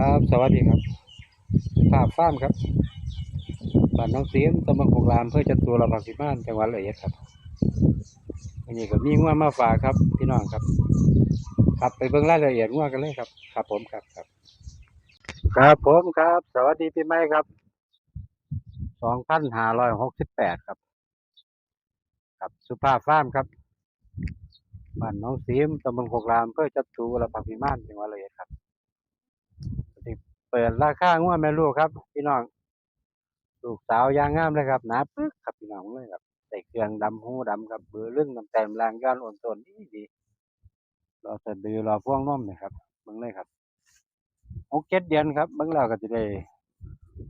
ครับ สวัสดีครับภาพฟ้ามครับบ้านน้องเสียมตำบลโคกรามเพื่อจะตัวระบาดสิบ้านจังหวัดเอียครับวันนี้ก็มีงัวมาฝากครับ พี่น้องครับครับไปเบิ่งรายละเอียดงัวกันเลยครับครับผมครับครับ ครับผมครับ สวัสดีปีใหม่ครับสองพันห้าร้อยหกสิบแปดครับ ครับสุภาพฟ้ามครับบ้านน้องเสียมตำบลโคกรามเพื่อจะตัวระบาดสิบ้านจังหวัดเอียครับ เปิดราคางัวแม่ลูกครับ พี่น้องลูกสาวยางงามเลยครับหนาปึ๊กครับพี่น้องเลยครับใส่เครื่องดำหูดำครับเบือเรื่องน้ำแต้มลางย้อนอ่อนต้นดีดีรอสะดือรอพ่วงน้อมเลยครับเบิ่งเลยครับหกเจ็ดเดือนครับเบิ่งแล้วก็จะได้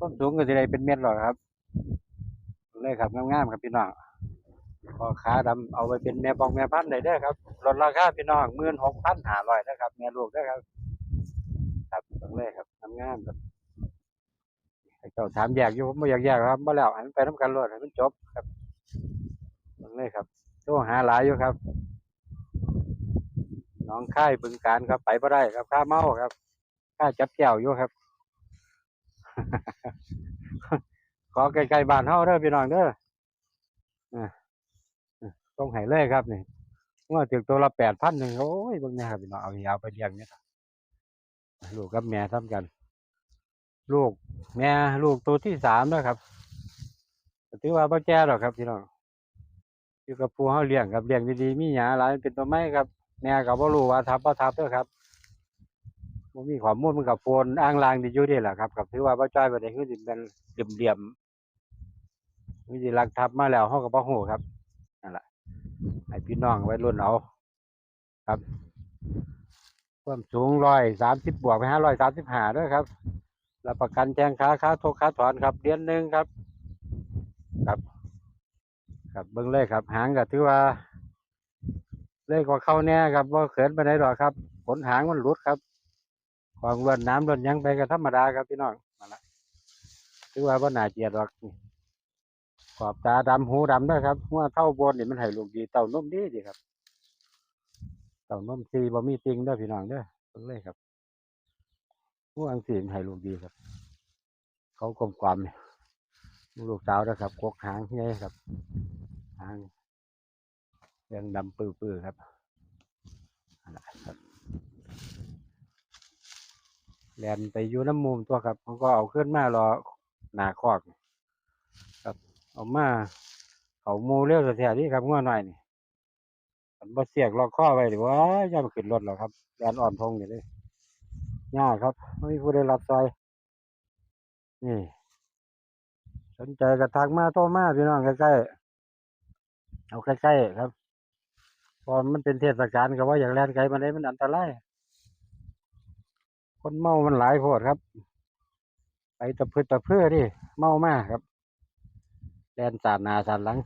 ต้นสูงก็จะได้เป็นเม็ดหรอกครับเบิ่งเลยครับงามๆครับพี่น้องพอขาดำเอาไปเป็นแม่ปองแม่พันธุ์ได้ด้ครับลดราคาพี่น้องหมื่นหกพันห้าร้อยนะครับแม่ลูกเด้ครับ ครับเบิ่งเลยครับ งามๆครับเจ้าถามแยกอยู่ผมไม่อยากแยกครับบ่แล้วให้มันไปน้ำกันรถให้มันจบครับเบิ่งเลยครับโทรหาหลายอยู่ครับน้องค่ายบึงการครับ ไปบ่ได้ครับค่าเมาครับค่าจับแก้วอยู่ครับขอใกลๆบ้านเฮาเด้อพี่น้องเด้ออ่าต้องให้เลยครับนี่ว่าถึงตัวละแปดพันหนึ่งโอ้ยบิ่งเนี่ยครับพี่น้องเอายาวไปเลี้ยงเนี่ยลูกกับแม่ทำกัน ลูกแม่ลูกตัวที่สามแล้วครับถือว่าบ่แก่หรอกครับพี่น้องอยู่กับผู้เฮาเลี้ยงครับเลี้ยงดีๆมีหยาหลายเป็นตัวไม้ครับแม่ก็บ่รู้ว่าทับบ่ทับด้อครับบ่มีข้อมูลมันก็โฟนอ้างลางดีอยู่ด้แหละครับก็ถือว่าบ่จ้อยบ่ได้คือสิเป็นเหลี่ยมๆมีสิลักทับมาแล้วเฮาก็บ่ฮู้ครับนั่นแหละให้พี่น้องไว้รุ่นเอาครับความสูง130บบวกไป535เด้อครับ รับประกันแจ้งค้าค้าโทษค้าถอนครับเดือนหนึ่งครับครับครับเบิ้งเลยครับ หางก็ถือว่า เลขกว่าเข้าแน่ครับว่าเขินไปไหนหรอกครับผลหางมันหลุดครับความรวนน้ำรวนยังไปก็ธรรมดาครับพี่น้องนั่นละถือว่าว่าหนาเจียดหรอกขอบตาดำหูดำด้วยครับว่าเท่าบนนี่มันให้ลูกดีเต่านุ่มดีดีครับ เต่านุ่มซีบ่มีติงด้อพี่น้องด้อเบิ้งเลยครับ ผู้อังสีมันให้ลูกดีครับ เขากลมกลมเนี่ยลูกสาวนะครับกกหางใหญ่ครับหางเรื่องดำปื้อๆครับนะครับแลนไปอยู่น้ำมุมตัวครับเขาก็เอาขึ้นมารอหนาคอกครับ เอามาเขาหมูเร็วแท้ๆนี่ครับง่วหน่อยนี่มันบ่เสียกล็อกข้อไว้หรือว่าย่ามขึ้นรถหรอครับแลนอ่อนทงอยู่เลย ยากครับไม่มีผู้ใดรับซอยนี่ สนใจกระทักมาโทรมาพี่น้องใกล้ๆเอาใกล้ๆครับพอมันเป็นเทศกาลก็ว่าอย่างแลนไกลมันได้มันอันตรายคนเมามันหลายโพดครับ ไปตะพืดตะเพื่อดิเมามากครับแลนสาดนาสาดหลัง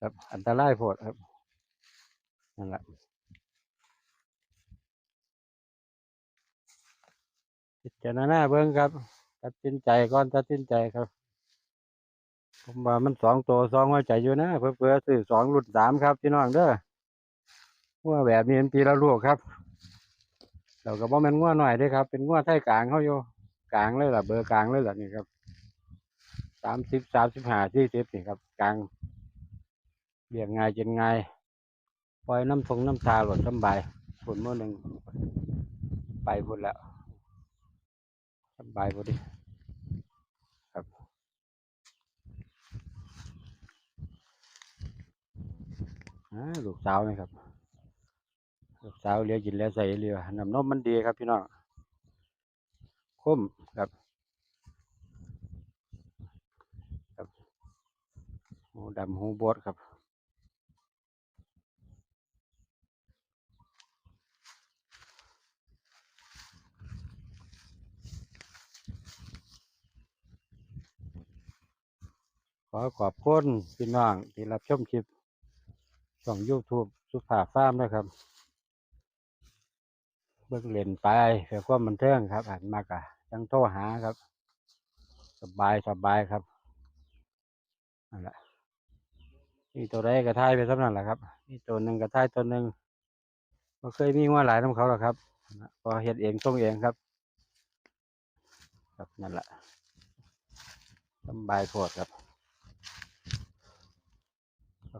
ครับอันตรายโพดครับนั่นแหละ พิจารณาเบิ่งครับ ตัดสินใจก่อนตัดสินใจครับ ผมว่ามันสองตัวสองหัวใจอยู่นะเพื่อเพื่อซื้อสองรุ่นสามครับพี่น้องเด้อว่าแบบนี้เป็นปีละลูกครับเราก็บ่แม่นงัวหน่อยด้อครับ เป็นงัวไทยกลางเขาอยู่กลางเลยล่ะเบอร์กลางเลยล่ะนี่ครับสามสิบสามสิบห้าสี่สิบนี่ครับ กลางเรียงง่ายเจนง่ายปล่อยน้ำทงน้ำชาหลดสำบายฝนเมื่อหนึ่งไปพุ่นแล้ว สบายพอดีอ่าลูกสาวนี่ครับ ลูกสาวเลี้ยงกินแล้วใส่เรือน้ำนมมันดีครับพี่น้องคมครับครับหูดำหูบดครับ ข อขอบคุณพี่น้องที่รับชมคลิปช่อง YouTube สุภาพฟาร์มนะครับ เบิ่งเล่นไปเพื่อความบันเทิงครับอ่านมากอะจังโทรหาครับ สบายสบายครับนั่นแหละนี่ตัวใดกระทายไปสำนั่นแหละครับนี่ตัวหนึ่งกระทายตัวหนึ่งก็เคยมีว่าหลายน้ำเขาหรอกครับพอเฮ็ดเองส่งเองครับ ครับนั่นแหละสบายโพดครับ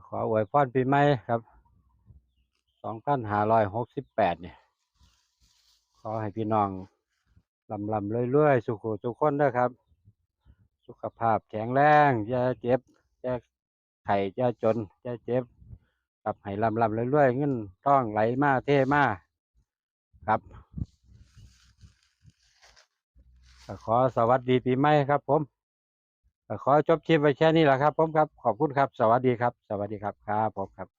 ขออวยพรปีใหม่ครับสองพันห้าร้อยหกสิบแปดเนี่ย ขอให้พี่น้องลำลำเรื่อยๆ สุขุทุกคนด้อครับ สุขภาพแข็งแรงอย่าเจ็บอย่าไข้อย่าจนอย่าเจ็บครับให้ลำลำเรื่อยๆเงินต้องไหลมาเทมาครับ ขอสวัสดีปีใหม่ครับผม ขอจบคลิปไว้แค่นี้แหละครับผมครับ ขอบคุณครับ สวัสดีครับ สวัสดีครับครับผมครับ